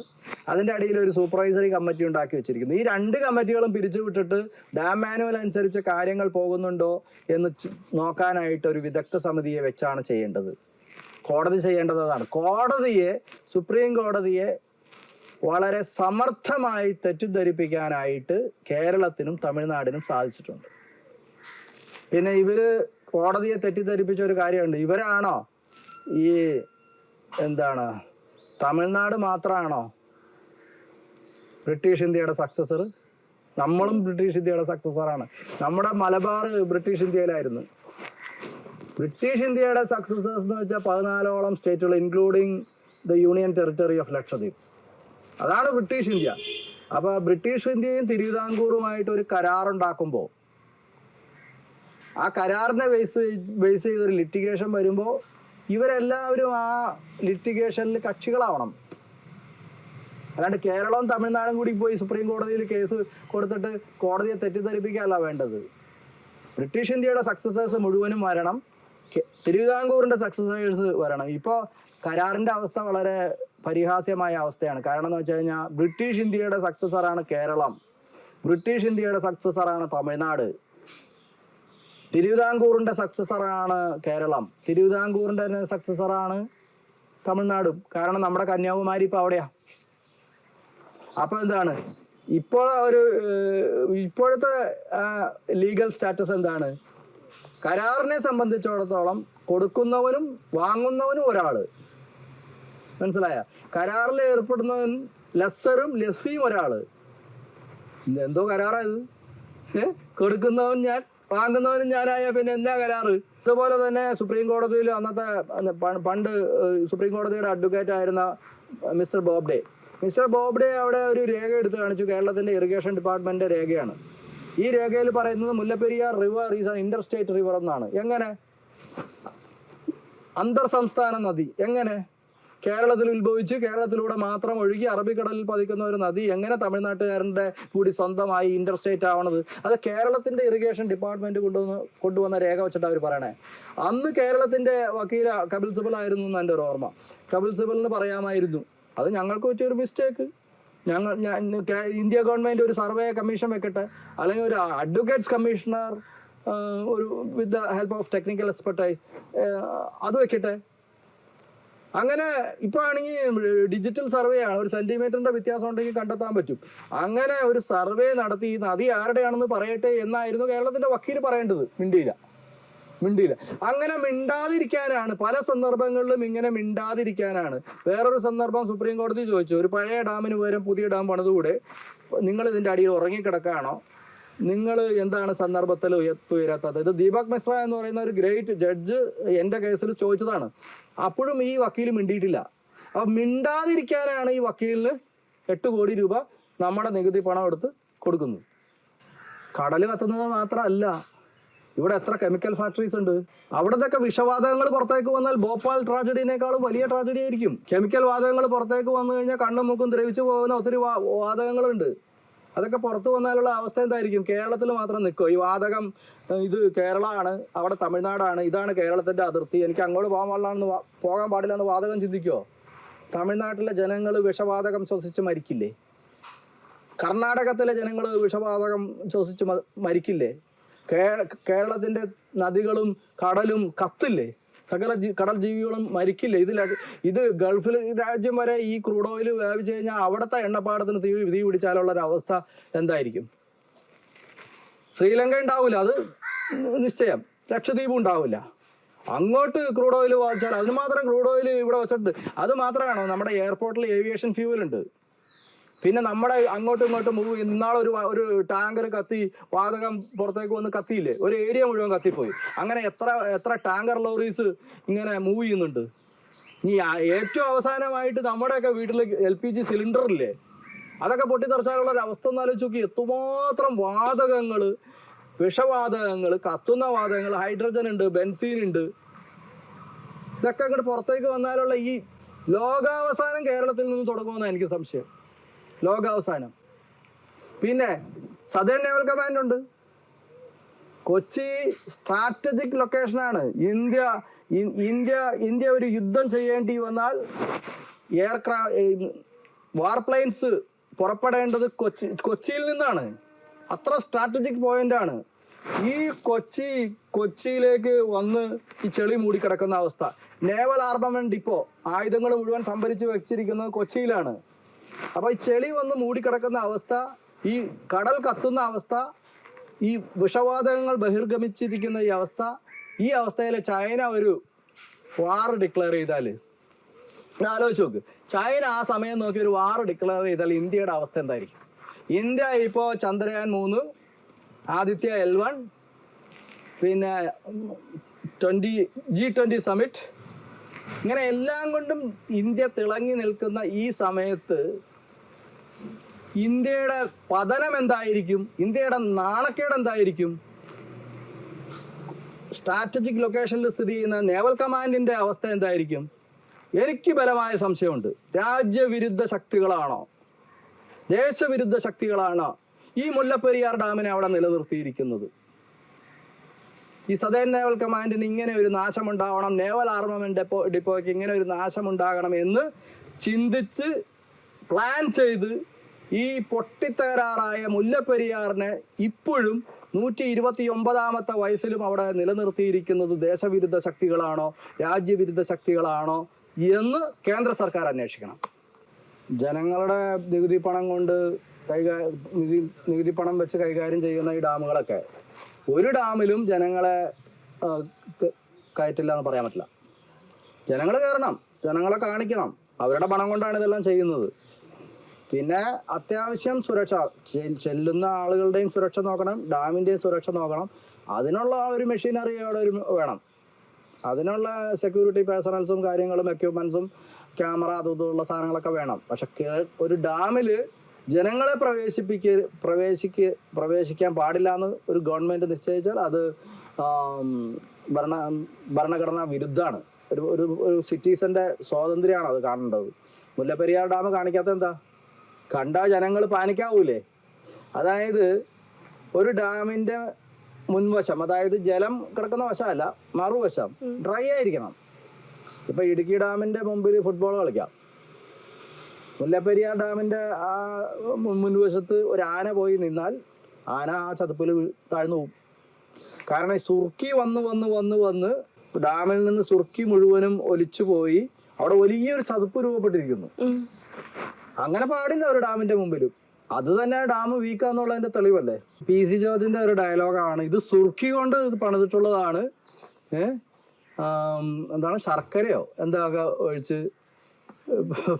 അതിന്റെ അടിയിൽ ഒരു സൂപ്പർവൈസറി കമ്മിറ്റി ഉണ്ടാക്കി വെച്ചിരിക്കുന്നു. ഈ രണ്ട് കമ്മിറ്റികളും പിരിച്ചു വിട്ടിട്ട് ഡാം മാനുവൽ അനുസരിച്ച് കാര്യങ്ങൾ പോകുന്നുണ്ടോ എന്ന് നോക്കാനായിട്ട് ഒരു വിദഗ്ധ സമിതിയെ വെച്ചാണ് ചെയ്യേണ്ടത്. കോടതി ചെയ്യേണ്ടത് അതാണ്. കോടതിയെ സുപ്രീം കോടതിയെ വളരെ സമർത്ഥമായി തെറ്റിദ്ധരിപ്പിക്കാനായിട്ട് കേരളത്തിനും തമിഴ്നാടിനും സാധിച്ചിട്ടുണ്ട്. പിന്നെ ഇവർ കോടതിയെ തെറ്റിദ്ധരിപ്പിച്ച ഒരു കാര്യമുണ്ട്. ഇവരാണോ ഈ എന്താണ് തമിഴ്നാട് മാത്രമാണോ ബ്രിട്ടീഷ് ഇന്ത്യയുടെ സക്സസർ? നമ്മളും ബ്രിട്ടീഷ് ഇന്ത്യയുടെ സക്സസറാണ്. നമ്മുടെ മലബാർ ബ്രിട്ടീഷ് ഇന്ത്യയിലായിരുന്നു. ബ്രിട്ടീഷ് ഇന്ത്യയുടെ സക്സസേഴ്സ് എന്ന് വെച്ചാൽ പതിനാലോളം സ്റ്റേറ്റുകൾ including the union territory of Lakshadweep അതാണ് ബ്രിട്ടീഷ് ഇന്ത്യ. അപ്പൊ ബ്രിട്ടീഷ് ഇന്ത്യയും തിരുവിതാംകൂറുമായിട്ട് ഒരു കരാറുണ്ടാക്കുമ്പോൾ ആ കരാറിനെ ബേസ് ബേസ് ചെയ്ത് ഒരു ലിറ്റിഗേഷൻ വരുമ്പോൾ ഇവരെല്ലാവരും ആ ലിറ്റിഗേഷനിൽ കക്ഷികളാവണം. അല്ലാണ്ട് കേരളവും തമിഴ്നാടും കൂടി പോയി സുപ്രീം കോടതിയിൽ കേസ് കൊടുത്തിട്ട് കോടതിയെ തെറ്റിദ്ധരിപ്പിക്കുകയല്ല വേണ്ടത്. ബ്രിട്ടീഷ് ഇന്ത്യയുടെ സക്സസേഴ്സ് മുഴുവനും വരണം. തിരുവിതാംകൂറിന്റെ സക്സസേഴ്സ് വരണം. ഇപ്പോൾ കരാറിന്റെ അവസ്ഥ വളരെ പരിഹാസ്യമായ അവസ്ഥയാണ്. കാരണം എന്ന് വെച്ച് കഴിഞ്ഞാൽ ബ്രിട്ടീഷ് ഇന്ത്യയുടെ സക്സസറാണ് കേരളം. ബ്രിട്ടീഷ് ഇന്ത്യയുടെ സക്സസറാണ് തമിഴ്നാട്. തിരുവിതാംകൂറിന്റെ സക്സസറാണ് കേരളം. തിരുവിതാംകൂറിന്റെ സക്സസറാണ് തമിഴ്നാടും. കാരണം നമ്മുടെ കന്യാകുമാരി ഇപ്പൊ അവിടെയാ. അപ്പൊ എന്താണ്? ഇപ്പോൾ ഒരു ഇപ്പോഴത്തെ ലീഗൽ സ്റ്റാറ്റസ് എന്താണ്? കരാറിനെ സംബന്ധിച്ചിടത്തോളം കൊടുക്കുന്നവനും വാങ്ങുന്നവനും ഒരാൾ. മനസ്സിലായ? കരാറിൽ ഏർപ്പെടുന്നവൻ ലെസ്സറും ലെസ്സിയും ഒരാൾ. എന്തോ കരാറായത് ഏ? കൊടുക്കുന്നവൻ ഞാൻ വാങ്ങുന്നവനും ഞാനായ പിന്നെ എന്താ കരാറ്? അതുപോലെ തന്നെ സുപ്രീം കോടതിയിൽ അന്നത്തെ പണ്ട് സുപ്രീം കോടതിയുടെ അഡ്വക്കേറ്റ് ആയിരുന്ന മിസ്റ്റർ ബോബ്ഡെ. മിസ്റ്റർ ബോബ്ഡെ അവിടെ ഒരു രേഖ എടുത്ത് കാണിച്ചു കേരളത്തിന്റെ ഇറിഗേഷൻ ഡിപ്പാർട്ട്മെന്റിന്റെ രേഖയാണ്. ഈ രേഖയിൽ പറയുന്നത് Mullaperiyar river is inter state river എന്നാണ്. എങ്ങനെ? അന്തർ സംസ്ഥാന നദി. എങ്ങനെ? കേരളത്തിൽ ഉത്ഭവിച്ച് കേരളത്തിലൂടെ മാത്രം ഒഴുകി അറബിക്കടലിൽ പതിക്കുന്ന ഒരു നദി എങ്ങനെ തമിഴ്നാട്ടുകാരന്റെ കൂടി സ്വന്തമായി ഇന്റർസ്റ്റേറ്റ് ആവണത്? അത് കേരളത്തിന്റെ ഇറിഗേഷൻ ഡിപ്പാർട്ട്മെന്റ് കൊണ്ടുവന്ന് കൊണ്ടുവന്ന രേഖ വെച്ചിട്ട് അവർ പറയണേ. അന്ന് കേരളത്തിന്റെ വക്കീല കപിൽ സിബൽ ആയിരുന്നു എന്ന് എന്റെ ഒരു ഓർമ്മ. കപിൽ സിബലിന് പറയാമായിരുന്നു. അത് ഞങ്ങൾക്ക് പറ്റിയൊരു മിസ്റ്റേക്ക് ഞങ്ങൾ ഇന്ത്യ ഗവൺമെന്റ് ഒരു സർവേ കമ്മീഷൻ വെക്കട്ടെ. അല്ലെങ്കിൽ ഒരു അഡ്വക്കേറ്റ്സ് കമ്മീഷണർ ഒരു with the help of technical expertise അത് വെക്കട്ടെ. അങ്ങനെ ഇപ്പൊ ആണെങ്കിൽ ഡിജിറ്റൽ സർവേ ആണ്. ഒരു സെന്റിമീറ്ററിന്റെ വ്യത്യാസം ഉണ്ടെങ്കിൽ കണ്ടെത്താൻ പറ്റും. അങ്ങനെ ഒരു സർവേ നടത്തി നദി ആരുടെയാണെന്ന് പറയട്ടെ എന്നായിരുന്നു കേരളത്തിന്റെ വക്കീൽ പറയേണ്ടത്. മിണ്ടിയില്ല. മിണ്ടിയില്ല. അങ്ങനെ മിണ്ടാതിരിക്കാനാണ്. പല സന്ദർഭങ്ങളിലും ഇങ്ങനെ മിണ്ടാതിരിക്കാനാണ്. വേറൊരു സന്ദർഭം സുപ്രീം കോടതി ചോദിച്ചു. ഒരു പഴയ ഡാമിന് പകരം പുതിയ ഡാം പണിതുകൂടെ? നിങ്ങൾ ഇതിന്റെ അടിയിൽ ഉറങ്ങിക്കിടക്കാണോ? നിങ്ങൾ എന്താണ് സന്ദർഭത്തിൽ ഉയർത്തുയരാത്തത് ഇത് ദീപക് മിശ്ര എന്ന് പറയുന്ന ഒരു ഗ്രേറ്റ് ജഡ്ജ് എന്റെ കേസിൽ ചോദിച്ചതാണ്. അപ്പോഴും ഈ വക്കീൽ മിണ്ടിയിട്ടില്ല. അപ്പൊ മിണ്ടാതിരിക്കാനാണ് ഈ വക്കീലിന് എട്ട് കോടി രൂപ നമ്മുടെ നികുതി പണം എടുത്ത് കൊടുക്കുന്നത്. കടൽ കത്തുന്നത് മാത്രമല്ല ഇവിടെ എത്ര കെമിക്കൽ ഫാക്ടറീസ് ഉണ്ട്? അവിടത്തൊക്കെ വിഷവാതകങ്ങൾ പുറത്തേക്ക് വന്നാൽ ഭോപ്പാൽ ട്രാജഡിനേക്കാളും വലിയ ട്രാജഡി ആയിരിക്കും. കെമിക്കൽ വാതകങ്ങൾ പുറത്തേക്ക് വന്നു കഴിഞ്ഞാൽ കണ്ണും മൂക്കും ദ്രവിച്ചു പോകുന്ന ഒത്തിരി വാതകങ്ങളുണ്ട്. അതൊക്കെ പുറത്തു വന്നാലുള്ള അവസ്ഥ എന്തായിരിക്കും? കേരളത്തിൽ മാത്രം നിൽക്കും? ഈ വാതകം ഇത് കേരളമാണ് അവിടെ തമിഴ്നാടാണ് ഇതാണ് കേരളത്തിന്റെ അതിർത്തി. എനിക്ക് അങ്ങോട്ട് പോകാൻ പാടില്ലാന്ന് പോകാൻ പാടില്ല എന്ന് വാതകം ചിന്തിക്കോ? തമിഴ്നാട്ടിലെ ജനങ്ങൾ വിഷവാതകം ശ്വസിച്ച് മരിക്കില്ലേ? കർണാടകത്തിലെ ജനങ്ങൾ വിഷവാതകം ശ്വസിച്ച് മരിക്കില്ലേ? കേരളത്തിന്റെ നദികളും കടലും കത്തില്ലേ? സകല കടൽ ജീവികളും മരിക്കില്ല. ഇതിൽ ഇത് ഗൾഫിൽ രാജ്യം വരെ ഈ ക്രൂഡ് ഓയിൽ വ്യാപിച്ചു കഴിഞ്ഞാൽ അവിടുത്തെ എണ്ണപ്പാടത്തിന് തീ തീ പിടിച്ചാലുള്ള ഒരു അവസ്ഥ എന്തായിരിക്കും? ശ്രീലങ്ക ഉണ്ടാവില്ല അത് നിശ്ചയം. ലക്ഷദ്വീപ് ഉണ്ടാവില്ല. അങ്ങോട്ട് ക്രൂഡ് ഓയിൽ വാങ്ങിച്ചാൽ അതിന് മാത്രം ക്രൂഡ് ഓയിൽ ഇവിടെ വെച്ചിട്ടുണ്ട്. അത് മാത്രമാണോ നമ്മുടെ എയർപോർട്ടിൽ ഏവിയേഷൻ ഫ്യൂവൽ ഉണ്ട്? പിന്നെ നമ്മുടെ അങ്ങോട്ടും ഇങ്ങോട്ടും ഇന്നാളെ ഒരു ഒരു ടാങ്കർ കത്തി വാതകം പുറത്തേക്ക് വന്ന് കത്തിയില്ലേ? ഒരു ഏരിയ മുഴുവൻ കത്തിപ്പോയി. അങ്ങനെ എത്ര എത്ര ടാങ്കർ ലോറീസ് ഇങ്ങനെ മൂവ് ചെയ്യുന്നുണ്ട്? ഇനി ഏറ്റവും അവസാനമായിട്ട് നമ്മുടെയൊക്കെ വീട്ടിൽ എൽ പി ജി സിലിണ്ടർ ഇല്ലേ അതൊക്കെ പൊട്ടിത്തെറിച്ചാലുള്ള ഒരു അവസ്ഥ നോക്കി. എത്രമാത്രം വാതകങ്ങൾ വിഷവാതകങ്ങൾ കത്തുന്ന വാതകങ്ങൾ ഹൈഡ്രജൻ ഉണ്ട് ബെൻസീൻ ഉണ്ട്. ഇതൊക്കെ അങ്ങോട്ട് പുറത്തേക്ക് വന്നാലുള്ള ഈ ലോകാവസാനം കേരളത്തിൽ നിന്ന് തുടങ്ങുമെന്നാണ് എനിക്ക് സംശയം. ലോകാവസാനം. പിന്നെ സദേൺ നേവൽ കമാൻഡ് ഉണ്ട്. കൊച്ചി സ്ട്രാറ്റജിക് ലൊക്കേഷനാണ് ഇന്ത്യ ഇന്ത്യ ഇന്ത്യ ഒരു യുദ്ധം ചെയ്യേണ്ടി വന്നാൽ എയർക്രാ വാർപ്ലെയിൻസ് പുറപ്പെടേണ്ടത് കൊച്ചി കൊച്ചിയിൽ നിന്നാണ്. അത്ര സ്ട്രാറ്റജിക് പോയിന്റ് ആണ്. ഈ കൊച്ചി കൊച്ചിയിലേക്ക് വന്ന് ഈ ചെളി മൂടിക്കിടക്കുന്ന അവസ്ഥ. നേവൽ ആർമമെന്റ് ഡിപ്പോ ആയുധങ്ങൾ മുഴുവൻ സംഭരിച്ച് വെച്ചിരിക്കുന്നത് കൊച്ചിയിലാണ്. അപ്പൊ ഈ ചെളി വന്ന് മൂടിക്കിടക്കുന്ന അവസ്ഥ ഈ കടൽ കത്തുന്ന അവസ്ഥ ഈ വിഷവാതകങ്ങൾ ബഹിർഗമിച്ചിരിക്കുന്ന ഈ അവസ്ഥ ഈ അവസ്ഥയിൽ ചൈന ഒരു വാർ ഡിക്ലെയർ ചെയ്താൽ ആലോചിച്ച് നോക്ക്. ചൈന ആ സമയം നോക്കി ഒരു വാർ ഡിക്ലെയർ ചെയ്താൽ ഇന്ത്യയുടെ അവസ്ഥ എന്തായിരിക്കും? ഇന്ത്യ ഇപ്പോൾ ചന്ദ്രയാൻ മൂന്ന് ആദിത്യ എൽ വൺ പിന്നെ ട്വന്റി ജി ട്വന്റി സമിറ്റ് ഇങ്ങനെ എല്ലാം കൊണ്ടും ഇന്ത്യ തിളങ്ങി നിൽക്കുന്ന ഈ സമയത്ത് ഇന്ത്യയുടെ പതനം എന്തായിരിക്കും? ഇന്ത്യയുടെ നാണക്കേട് എന്തായിരിക്കും? സ്ട്രാറ്റജിക് ലൊക്കേഷനിൽ സ്ഥിതി ചെയ്യുന്ന നേവൽ കമാൻഡിന്റെ അവസ്ഥ എന്തായിരിക്കും? എനിക്ക് ബലമായ സംശയമുണ്ട്. രാജ്യവിരുദ്ധ ശക്തികളാണോ? ദേശവിരുദ്ധ ശക്തികളാണോ? ഈ മുല്ലപ്പെരിയാർ ഡാമിനെ അവിടെ നിലനിർത്തിയിരിക്കുന്നത്. ഈ സദേൻ നേവൽ കമാൻഡിന് ഇങ്ങനെ ഒരു നാശമുണ്ടാവണം നേവൽ ആർമമെന്റ് ഡെപ്പോ ഡിപ്പോയ്ക്ക് ഇങ്ങനെ ഒരു നാശമുണ്ടാകണം എന്ന് ചിന്തിച്ച് പ്ലാൻ ചെയ്ത് ഈ പൊട്ടിത്തകരാറായ മുല്ലപ്പെരിയാറിനെ ഇപ്പോഴും നൂറ്റി ഇരുപത്തി ഒമ്പതാമത്തെ വയസ്സിലും അവിടെ നിലനിർത്തിയിരിക്കുന്നത് ദേശവിരുദ്ധ ശക്തികളാണോ രാജ്യവിരുദ്ധ ശക്തികളാണോ എന്ന് കേന്ദ്ര സർക്കാർ അന്വേഷിക്കണം. ജനങ്ങളുടെ നികുതി പണം കൊണ്ട് കൈകാ നികുതി നികുതി പണം വെച്ച് കൈകാര്യം ചെയ്യുന്ന ഈ ഡാമുകളൊക്കെ ഒരു ഡാമിലും ജനങ്ങളെ കയറ്റില്ല എന്ന് പറയാൻ പറ്റില്ല. ജനങ്ങൾ കയറണം ജനങ്ങളെ കാണിക്കണം. അവരുടെ പണം കൊണ്ടാണ് ഇതെല്ലാം ചെയ്യുന്നത്. പിന്നെ അത്യാവശ്യം സുരക്ഷ ചെല്ലുന്ന ആളുകളുടെയും സുരക്ഷ നോക്കണം ഡാമിന്റെയും സുരക്ഷ നോക്കണം. അതിനുള്ള ഒരു മെഷീനറി അവിടെ ഒരു വേണം. അതിനുള്ള സെക്യൂരിറ്റി പേഴ്സണൽസും കാര്യങ്ങളും എക്യുപ്മെൻസും ക്യാമറ അതും സാധനങ്ങളൊക്കെ വേണം. പക്ഷെ ഒരു ഡാമിൽ ജനങ്ങളെ പ്രവേശിപ്പിക്ക പ്രവേശിക്ക് പ്രവേശിക്കാൻ പാടില്ല എന്ന് ഒരു ഗവൺമെന്റ് നിശ്ചയിച്ചാൽ അത് ഭരണ ഭരണഘടനാ വിരുദ്ധമാണ്. ഒരു ഒരു ഒരു സിറ്റിസന്റെ സ്വാതന്ത്ര്യമാണ് അത് കാണേണ്ടത്. മുല്ലപ്പെരിയാർ ഡാം കാണിക്കാത്ത എന്താ? കണ്ട ജനങ്ങൾ പാനിക്കാവൂലേ അതായത് ഒരു ഡാമിന്റെ മുൻവശം അതായത് ജലം കിടക്കുന്ന വശമല്ല മറുവശം ഡ്രൈ ആയിരിക്കണം. ഇപ്പൊ ഇടുക്കി ഡാമിന്റെ മുമ്പിൽ ഫുട്ബോൾ കളിക്കാം. മുല്ലപ്പെരിയാർ ഡാമിന്റെ ആ മുൻ- മുൻവശത്ത് ഒരു ആന പോയി നിന്നാൽ ആന ആ ചതുപ്പിൽ താഴ്ന്നു പോകും. കാരണം സുർക്കി വന്ന് വന്ന് വന്ന് വന്ന് ഡാമിൽ നിന്ന് സുർക്കി മുഴുവനും ഒലിച്ചു പോയി അവിടെ വലിയൊരു ചതുപ്പ് രൂപപ്പെട്ടിരിക്കുന്നു. അങ്ങനെ പാടില്ല ഒരു ഡാമിന്റെ മുമ്പിലും. അത് തന്നെ ഡാം വീക്കാന്നുള്ളതിന്റെ തെളിവല്ലേ? പി സി ജോർജിന്റെ ഒരു ഡയലോഗാണ്. ഇത് സുർക്കി കൊണ്ട് ഇത് പണിതിട്ടുള്ളതാണ്. ഏഹ് എന്താണ്? ശർക്കരയോ? എന്താ ഒഴിച്ച്?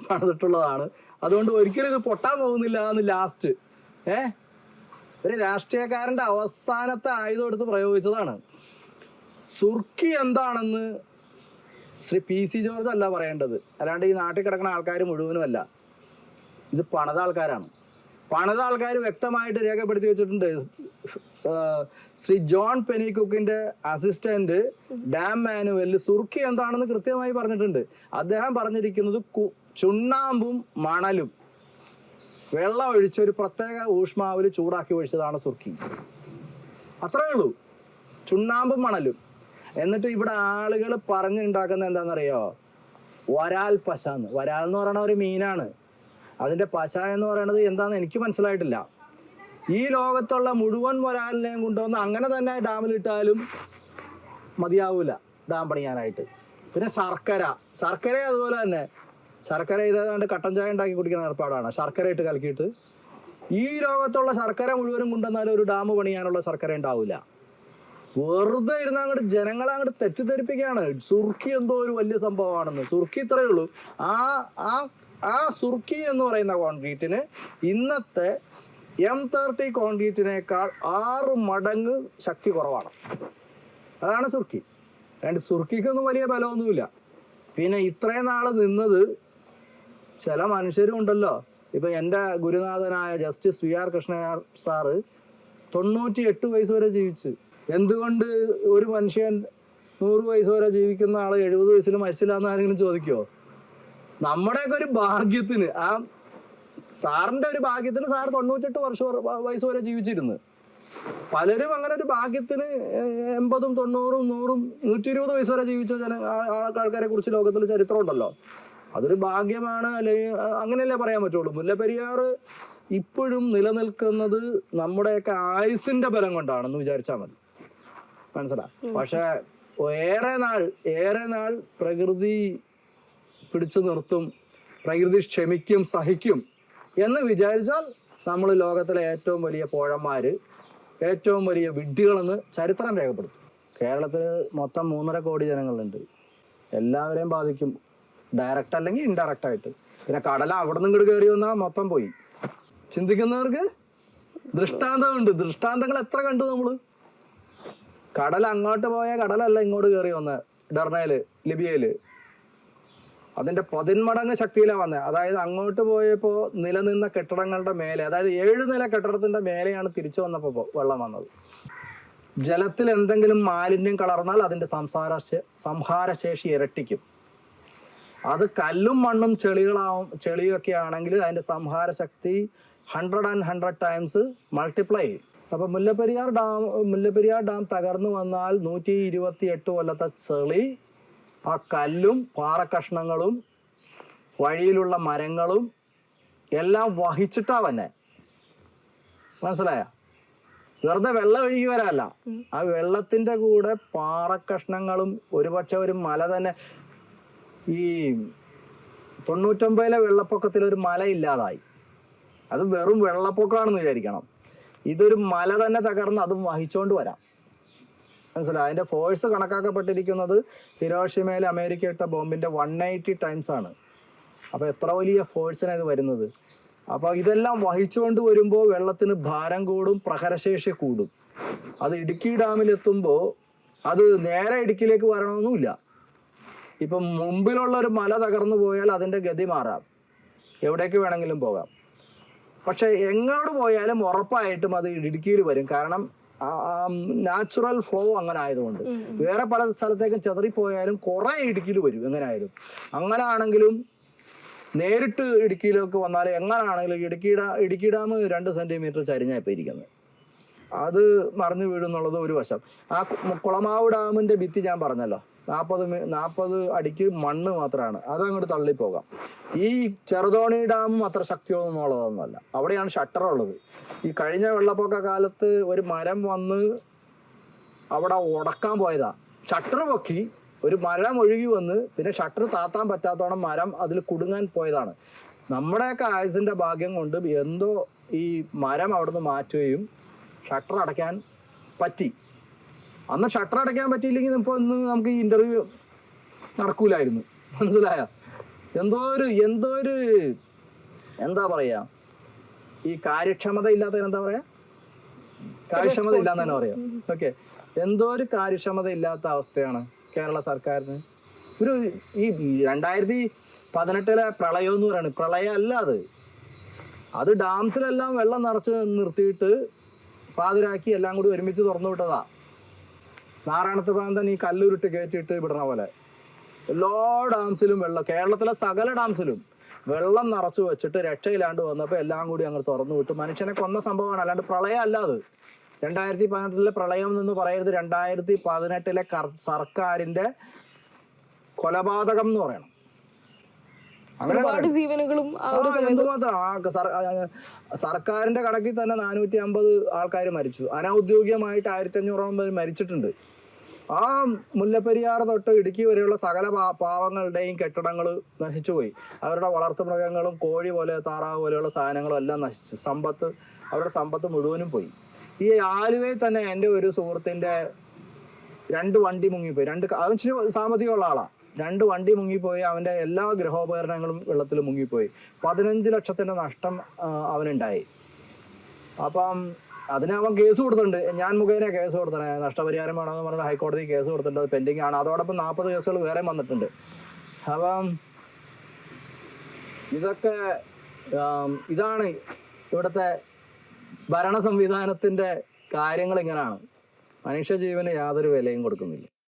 പണിതിട്ടുള്ളതാണ് അതുകൊണ്ട് ഒരിക്കലും ഇത് പൊട്ടാൻ പോകുന്നില്ല എന്ന് ലാസ്റ്റ് ഏ? ഒരു രാഷ്ട്രീയക്കാരന്റെ അവസാനത്തെ ആയുധം എടുത്ത് പ്രയോഗിച്ചതാണ്. സുർക്കി എന്താണെന്ന് ശ്രീ പി സി ജോർജ് അല്ല പറയേണ്ടത്. അല്ലാണ്ട് ഈ നാട്ടിൽ കിടക്കുന്ന ആൾക്കാർ മുഴുവനുമല്ല. ഇത് പണിത ആൾക്കാരാണ് പണിത ആൾക്കാർ വ്യക്തമായിട്ട് രേഖപ്പെടുത്തി വെച്ചിട്ടുണ്ട്. ശ്രീ ജോൺ പെനി കുക്കിന്റെ അസിസ്റ്റന്റ് ഡാം മാനുവലിൽ സുർക്കി എന്താണെന്ന് കൃത്യമായി പറഞ്ഞിട്ടുണ്ട്. അദ്ദേഹം പറഞ്ഞിരിക്കുന്നത് ചുണ്ണാമ്പും മണലും. വെള്ളം ഒഴിച്ച് ഒരു പ്രത്യേക ഊഷ്മാവിൽ ചൂടാക്കി ഒഴിച്ചതാണ് സുർക്കി. അത്രേ ഉള്ളൂ. ചുണ്ണാമ്പും മണലും. എന്നിട്ട് ഇവിടെ ആളുകൾ പറഞ്ഞുണ്ടാക്കുന്ന എന്താണെന്നറിയോ? വരാൽ പശ എന്ന് വരാൽ എന്ന് പറയുന്ന ഒരു മീനാണ്. അതിന്റെ പശ എന്ന് പറയുന്നത് എന്താണെന്ന് എനിക്ക് മനസ്സിലായിട്ടില്ല. ഈ ലോകത്തുള്ള മുഴുവൻ വരാലിനെയും കൊണ്ടുവന്ന് അങ്ങനെ തന്നെ ഡാമിലിട്ടാലും മതിയാവൂല ഡാം പണിയാനായിട്ട്. പിന്നെ ശർക്കര. ശർക്കര അതുപോലെ തന്നെ. ശർക്കര ഇതേതാണ്ട് കട്ടൻ ചായ ഉണ്ടാക്കി കുടിക്കുന്ന ഏർപ്പാടാണ്. ശർക്കര ഇട്ട് കലക്കിയിട്ട് ഈ ലോകത്തുള്ള ശർക്കര മുഴുവനും കൊണ്ടുവന്നാലും ഒരു ഡാം പണിയാനുള്ള ശർക്കര ഉണ്ടാവില്ല വെറുതെ ഇരുന്ന് അങ്ങോട്ട് ജനങ്ങളെ അങ്ങോട്ട് തെറ്റിദ്ധരിപ്പിക്കുകയാണ്. സുർക്കി എന്തോ ഒരു വലിയ സംഭവമാണെന്ന്. സുർക്കി ഇത്രയേ ഉള്ളൂ. ആ ആ ആ സുർക്കി എന്ന് പറയുന്ന കോൺക്രീറ്റിന് ഇന്നത്തെ എം തേർട്ടി കോൺക്രീറ്റിനേക്കാൾ ആറ് മടങ്ങ് ശക്തി കുറവാണ്. അതാണ് സുർക്കി. രണ്ട് സുർക്കിക്കൊന്നും വലിയ ബലമൊന്നുമില്ല. പിന്നെ ഇത്രയും നാൾ നിന്നത് ചില മനുഷ്യരും ഉണ്ടല്ലോ. ഇപ്പൊ എന്റെ ഗുരുനാഥനായ justice V R Krishna sir തൊണ്ണൂറ്റി എട്ട് വയസ്സ് വരെ ജീവിച്ച്. എന്തുകൊണ്ട് ഒരു മനുഷ്യൻ നൂറ് വയസ്സ് വരെ ജീവിക്കുന്ന ആൾ എഴുപത് വയസ്സിൽ മരിച്ചില്ല എന്ന് ആരെങ്കിലും ചോദിക്കുമോ നമ്മുടെയൊക്കെ ഒരു ഭാഗ്യത്തിന് ആ സാറിന്റെ ഒരു ഭാഗ്യത്തിന് സാർ തൊണ്ണൂറ്റെട്ട് വർഷം വയസ്സ് വരെ ജീവിച്ചിരുന്നു. പലരും അങ്ങനെ ഒരു ഭാഗ്യത്തിന് എൺപതും തൊണ്ണൂറും നൂറും നൂറ്റി ഇരുപത് വയസ്സ് വരെ ജീവിച്ച ജന ആൾക്കാരെ കുറിച്ച് ലോകത്തിൽ ചരിത്രം ഉണ്ടല്ലോ അതൊരു ഭാഗ്യമാണ് അല്ലെങ്കിൽ അങ്ങനെയല്ലേ പറയാൻ പറ്റുള്ളൂ. മുല്ലപ്പെരിയാർ ഇപ്പോഴും നിലനിൽക്കുന്നത് നമ്മുടെയൊക്കെ ആയുസിന്റെ ബലം കൊണ്ടാണെന്ന് വിചാരിച്ചാൽ മതി. മനസ്സിലാ? പക്ഷെ ഏറെ നാൾ ഏറെ നാൾ പ്രകൃതി പിടിച്ചു നിർത്തും പ്രകൃതി ക്ഷമിക്കും സഹിക്കും എന്ന് വിചാരിച്ചാൽ നമ്മൾ ലോകത്തിലെ ഏറ്റവും വലിയ പോഴന്മാര് ഏറ്റവും വലിയ വിഡ്ഢികളെന്ന് ചരിത്രം രേഖപ്പെടുത്തും. കേരളത്തിൽ മൊത്തം മൂന്നര കോടി ജനങ്ങളുണ്ട്. എല്ലാവരെയും ബാധിക്കും. ഡയറക്റ്റ് അല്ലെങ്കിൽ ഇൻഡയറക്റ്റ് ആയിട്ട്. പിന്നെ കടല അവിടെ നിന്ന് ഇങ്ങോട്ട് കയറി വന്നാൽ മൊത്തം പോയി. ചിന്തിക്കുന്നവർക്ക് ദൃഷ്ടാന്തമുണ്ട്. ദൃഷ്ടാന്തങ്ങൾ എത്ര കണ്ടു നമ്മൾ? കടൽ അങ്ങോട്ട് പോയ കടലല്ല ഇങ്ങോട്ട് കയറി വന്ന. ഡെർണയിൽ ലിബിയയിൽ. അതിന്റെ പതിന്മടങ്ങ് ശക്തിയിലാണ് വന്നത് അതായത് അങ്ങോട്ട് പോയപ്പോ നിലനിന്ന കെട്ടിടങ്ങളുടെ മേലെ അതായത് ഏഴ് നില കെട്ടിടത്തിന്റെ മേലെയാണ് തിരിച്ചു വന്നപ്പോ വെള്ളം വന്നത്. ജലത്തിൽ എന്തെങ്കിലും മാലിന്യം കളർന്നാൽ അതിന്റെ സംസാര സംഹാരശേഷി ഇരട്ടിക്കും. അത് കല്ലും മണ്ണും ചെളികളാവും ചെളിയൊക്കെ ആണെങ്കിൽ അതിന്റെ സംഹാര ശക്തി hundred and hundred times multiply ചെയ്യും. അപ്പൊ മുല്ലപ്പെരിയാർ ഡാം മുല്ലപ്പെരിയാർ ഡാം തകർന്നു വന്നാൽ നൂറ്റി ഇരുപത്തി എട്ട് കൊല്ലത്തെ ചെളി ആ കല്ലും പാറക്കഷ്ണങ്ങളും വഴിയിലുള്ള മരങ്ങളും എല്ലാം വഹിച്ചിട്ടാ വന്നെ മനസ്സിലായ? വെറുതെ വെള്ളം ഒഴുകി വരാല്ല ആ വെള്ളത്തിന്റെ കൂടെ പാറക്കഷ്ണങ്ങളും ഒരുപക്ഷെ ഒരു മല തന്നെ ഈ തൊണ്ണൂറ്റൊമ്പതിലെ വെള്ളപ്പൊക്കത്തിൽ ഒരു മല ഇല്ലാതായി. അത് വെറും വെള്ളപ്പൊക്കമാണെന്ന് വിചാരിക്കണം. ഇതൊരു മല തന്നെ തകർന്ന് അതും വഹിച്ചോണ്ട് വരാം. മനസ്സിലായി? അതിന്റെ ഫോഴ്സ് കണക്കാക്കപ്പെട്ടിരിക്കുന്നത് ഹിരോഷിമയിൽ അമേരിക്ക ഇട്ട ബോംബിന്റെ വൺ എയ്റ്റി ടൈംസ് ആണ്. അപ്പോൾ എത്ര വലിയ ഫോഴ്സിനാണ് ഇത് വരുന്നത്? അപ്പോൾ ഇതെല്ലാം വഹിച്ചുകൊണ്ട് വരുമ്പോൾ വെള്ളത്തിന് ഭാരം കൂടും പ്രഹരശേഷി കൂടും. അത് ഇടുക്കി ഡാമിലെത്തുമ്പോൾ അത് നേരെ ഇടുക്കിയിലേക്ക് വരണമെന്നുമില്ല. ഇപ്പം മുമ്പിലുള്ള ഒരു മല തകർന്നു പോയാൽ അതിന്റെ ഗതി മാറാം. എവിടേക്ക് വേണമെങ്കിലും പോകാം. പക്ഷെ എങ്ങോട്ട് പോയാലും ഉറപ്പായിട്ടും അത് ഇടുക്കിയിൽ വരും. കാരണം നാച്ചുറൽ ഫ്ലോ അങ്ങനെ ആയതുകൊണ്ട്. വേറെ പല സ്ഥലത്തേക്കും ചെതറിപ്പോയാലും കുറെ ഇടുക്കിയിൽ വരും എങ്ങനെ ആയാലും അങ്ങനെ ആണെങ്കിലും നേരിട്ട് ഇടുക്കിയിലേക്ക് വന്നാൽ എങ്ങനെയാണെങ്കിലും ഇടുക്കി ഡാ ഇടുക്കി ഡാം രണ്ട് സെന്റിമീറ്റർ ചരിഞ്ഞാ ഇപ്പൊ ഇരിക്കുന്നത്. അത് മറിഞ്ഞു വീഴുന്നുള്ളത് ഒരു വശം. ആ കുളമാവ് ഡാമിന്റെ ഭിത്തി ഞാൻ പറഞ്ഞല്ലോ. നാൽപ്പത് നാൽപ്പത് അടിക്ക് മണ്ണ് മാത്രമാണ് അത് അങ്ങോട്ട് തള്ളിപ്പോകാം ഈ ചെറുതോണി ഡാമും അത്ര ശക്തിയൊന്നുമുള്ളതൊന്നുമല്ല. അവിടെയാണ് ഷട്ടർ ഉള്ളത് ഈ കഴിഞ്ഞ വെള്ളപ്പൊക്ക കാലത്ത് ഒരു മരം വന്ന് അവിടെ ഉടക്കാൻ പോയതാ. ഷട്ടർ പൊക്കി ഒരു മരം ഒഴുകി വന്ന് പിന്നെ ഷട്ടർ താത്താൻ പറ്റാത്തോണം മരം അതിൽ കുടുങ്ങാൻ പോയതാണ്. നമ്മുടെയൊക്കെ ആയുസിന്റെ ഭാഗ്യം കൊണ്ട് എന്തോ ഈ മരം അവിടുന്ന് മാറ്റുകയും ഷട്ടർ അടയ്ക്കാൻ പറ്റി. അന്ന് ഷട്ടർ അടയ്ക്കാൻ പറ്റിയില്ലെങ്കിൽ ഇപ്പോൾ ഇന്ന് നമുക്ക് ഈ ഇന്റർവ്യൂ നടക്കൂലായിരുന്നു. മനസ്സിലായ? എന്തോ ഒരു എന്തോ ഒരു എന്താ പറയാ? ഈ കാര്യക്ഷമത ഇല്ലാത്ത എന്താ പറയാ? കാര്യക്ഷമത ഇല്ലാന്ന് തന്നെ പറയാം. ഓക്കെ എന്തോ ഒരു കാര്യക്ഷമത ഇല്ലാത്ത അവസ്ഥയാണ് കേരള സർക്കാരിന്. ഒരു ഈ രണ്ടായിരത്തി പതിനെട്ടിലെ പ്രളയം എന്ന് പറയുന്നത് പ്രളയം അല്ല അത്. അത് ഡാംസിലെല്ലാം വെള്ളം നിറച്ച് നിർത്തിയിട്ട് പാതിരാക്കി എല്ലാം കൂടി ഒരുമിച്ച് തുറന്നു വിട്ടതാ. നാരായണത്ത് പ്രാന്തൻ ഈ കല്ലുരുട്ട് കയറ്റിയിട്ട് വിടണ പോലെ. എല്ലാ ഡാംസിലും വെള്ളം കേരളത്തിലെ സകല ഡാംസിലും വെള്ളം നിറച്ചു വെച്ചിട്ട് രക്ഷയില്ലാണ്ട് വന്നപ്പോൾ എല്ലാം കൂടി അങ്ങ് തുറന്നു വിട്ടു. മനുഷ്യനെ കൊന്ന സംഭവമാണ്. അല്ലാണ്ട് പ്രളയം അല്ല അത്. രണ്ടായിരത്തി പതിനെട്ടിലെ പ്രളയം എന്ന് പറയരുത്. രണ്ടായിരത്തി പതിനെട്ടിലെ സർക്കാരിന്റെ കൊലപാതകം എന്ന് പറയണം. അങ്ങനെ ജീവനുകളും എന്തുമാത്രം? സർക്കാരിന്റെ കണക്കിൽ തന്നെ നാനൂറ്റി അമ്പത് ആൾക്കാർ മരിച്ചു. അനൗദ്യോഗികമായിട്ട് ആയിരത്തി അഞ്ഞൂറോളം പേര് മരിച്ചിട്ടുണ്ട്. ആ മുല്ലപ്പെരിയാർ തൊട്ട് ഇടുക്കി വരെയുള്ള സകല പാവങ്ങളുടെയും കെട്ടിടങ്ങൾ നശിച്ചുപോയി അവരുടെ വളർത്തു മൃഗങ്ങളും കോഴി പോലെ താറാവ് പോലെയുള്ള സാധനങ്ങളും എല്ലാം നശിച്ചു. സമ്പത്ത് അവരുടെ സമ്പത്ത് മുഴുവനും പോയി. ഈ ആലുവയിൽ തന്നെ എന്റെ ഒരു സുഹൃത്തിന്റെ രണ്ട് വണ്ടി മുങ്ങിപ്പോയി. രണ്ട് അവൻ സാമ്പത്തികമുള്ള ആളാണ് രണ്ട് വണ്ടി മുങ്ങിപ്പോയി. അവന്റെ എല്ലാ ഗൃഹോപകരണങ്ങളും വെള്ളത്തിൽ മുങ്ങിപ്പോയി. പതിനഞ്ച് ലക്ഷത്തിന്റെ നഷ്ടം അവനുണ്ടായി. അപ്പം അതിന് അവൻ കേസ് കൊടുത്തിട്ടുണ്ട്. ഞാൻ മുഖേന കേസ് കൊടുത്തേ നഷ്ടപരിഹാരം വേണമെന്ന് പറഞ്ഞിട്ട് ഹൈക്കോടതി കേസ് കൊടുത്തിട്ടുണ്ട്. അത് പെൻഡിങ് ആണ്. അതോടൊപ്പം നാൽപ്പത് കേസുകൾ വേറെ വന്നിട്ടുണ്ട്. അപ്പം ഇതൊക്കെ ഇതാണ് ഇവിടുത്തെ ഭരണ സംവിധാനത്തിന്റെ കാര്യങ്ങൾ ഇങ്ങനെയാണ്. മനുഷ്യജീവന് യാതൊരു വിലയും കൊടുക്കുന്നില്ല.